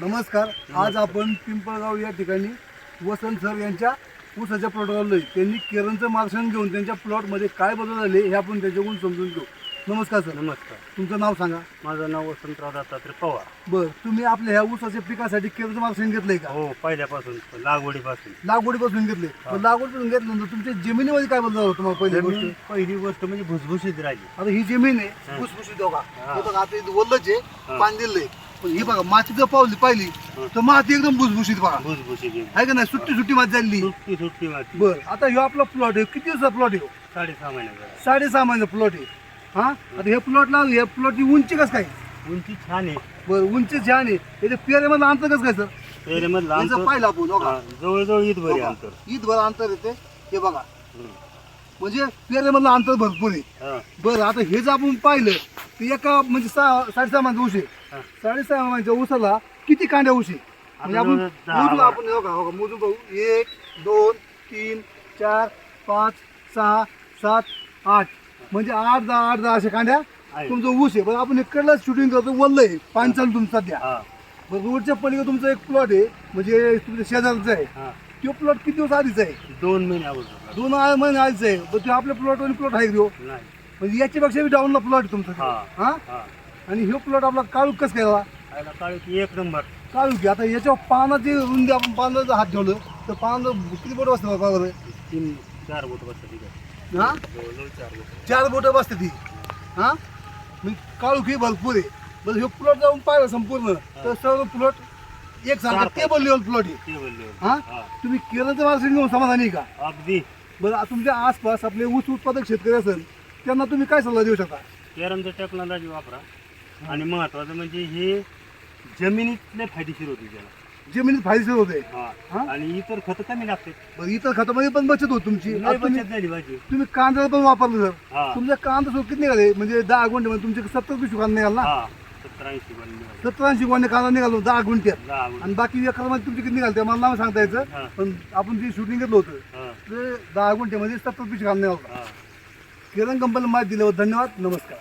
नमस्कार. आज आपण पिंपळगाव या ठिकाणी वसंत सर यांच्या ऊसाच्या प्लॉटवर त्यांनी केरळचं मार्गदर्शन घेऊन त्यांच्या प्लॉटमध्ये काय बदल झाले हे आपण त्याच्याकडून समजून घेऊ. नमस्कार सर. नमस्कार. तुमचं नाव सांगा. माझं नाव वसंतराव दत्तात्रय पवार. बरं तुम्ही आपल्या ह्या ऊसाच्या पिकासाठी केरळचं मार्गदर्शन घेतलंय का? हो पहिल्यापासून लागवडीपासून. लागवडीपासून घेतले मग लागवडीपासून घेतल्यानंतर तुमच्या जमिनीमध्ये काय बदल झाला तुम्हाला पहिली गोष्ट? जमीन पहिली गोष्ट म्हणजे भुसभुशीत राहिली. आता ही जमीन आहे. भुसभुशीत हा. हे. बघा आता इथं वल्लच आहे. पाणी दिलंय. पण ही बघा माती जर पावली पाहिली हा. तर माती एकदम भुसभुशीत बघा. भुसभुशीत आहे. आहे का नाही? सुट्टी सुट्टी माती झालेली सुट्टी सुट्टी माती. बर आता ह्यो आपला प्लॉट आहे. किती दिवसाचा प्लॉट आहे? ह्यो? साडेसहा महिन्याचा. साडेसहा महिन्याचा प्लॉट आहे. हा? आता हे प्लॉटला हे प्लॉटची उंची कसं काय? उंची छान आहे. बरं उंची छान आहे. त्याच्या पेरेमधलं अंतर कसं काय सर? पेरेमधलं याचं अंतर पाहिलं आपण हा, जवळजवळ ईद भरी बघा. अंतर. ईद भर अंतर येते हे बघा. हम्म. म्हणजे पेरेमधलं अंतर भरपूर आहे. हा, बरं आता हे जर आपण पाहिलं तर एका म्हणजे सहा साडेसहा आहे. हा. साडेसहा महिन्याच्या ऊसाला किती कांड्या ऊस आहे? म्हणजे आपण मोजू. आपण हे बघा, एक दोन तीन चार पाच सहा सात आठ. म्हणजे आठ दहा आठ दहा अशा कांड्या आहे. तुमचं ऊस आहे. बरं आपण इकडला शूटिंग करतो. वल्ल आहे. पाणी चालू तुमचं सध्या. हा, बरं रोडच्या पलीकडे तुमचा एक प्लॉट आहे. म्हणजे तुमच्या शेजारचा आहे. हा. तो प्लॉट किती दिवस आधीच आहे? दोन महिने अगोदर. दोन आ- महिने आधीच आहे. बरं तो आपल्या प्लॉट आणि प्लॉट आहे का ह्यो? नाही. म्हणजे याच्यापेक्षा बी डाऊनला प्लॉट तुमचा. हा. हा? हा. आणि ह्यो प्लॉट आपला काळू कसं काय झाला? आयला काळी की एक नंबर. काळू की आता याच्या पानाची रुंदी आपण पानाचं हात ठेवलं तर पान किती बोट बसतं बाबा बरं? तीन चार बोट बसतात ठीक हा? जवळजवळ चार बोट. चार बोटं बसते ती. हा? मी काळू की भरपूर आहे. बरं ह्यो प्लॉट जाऊन पाहिलं संपूर्ण तर सर्व प्लॉट एक सारखा टेबल लेवल प्लॉट आहे. हा? हा. तुम्ही केरळचं मार्केट घेऊन समाधानी आहे का? अगदी. बरं तुमच्या आसपास आपले ऊस उत्पादक शेतकरी असेल त्यांना तुम्ही काय सल्ला देऊ शकता? केरमचं टेक्नॉलॉजी वापरा. आणि महत्वाचं म्हणजे हे जमिनीतले फायदेशीर होते त्याला. जमिनीत फायदेशीर होते? हा. हा? आणि इतर खत कमी लागते. बरं इतर खतामध्ये पण बचत होत तुमची. लय आता तुम्ही बचत झाली तुम्ही कांदा पण वापरलं सर. हा. तुमच्या कांदा सुरू किती निघाले? म्हणजे दहा गुंठे तुमचे सत्तर पिशू कांदा निघाल ना? हा. ऐंशी. सत्तर ऐंशी गुंठे कांदा निघालो दहा गुंठ्यात दहा गुंठे. आणि बाकी एकरमध्ये तुमचे किती निघाले ते मला नाव सांगता यायचं पण आपण जे शूटिंग घेतलं होतं हा, ते दहा गुंठ्यामध्ये सत्तर पिशू कांदा निघाला हा. किरण कंपनीला माहिती दिल्यावर धन्यवाद. नमस्कार.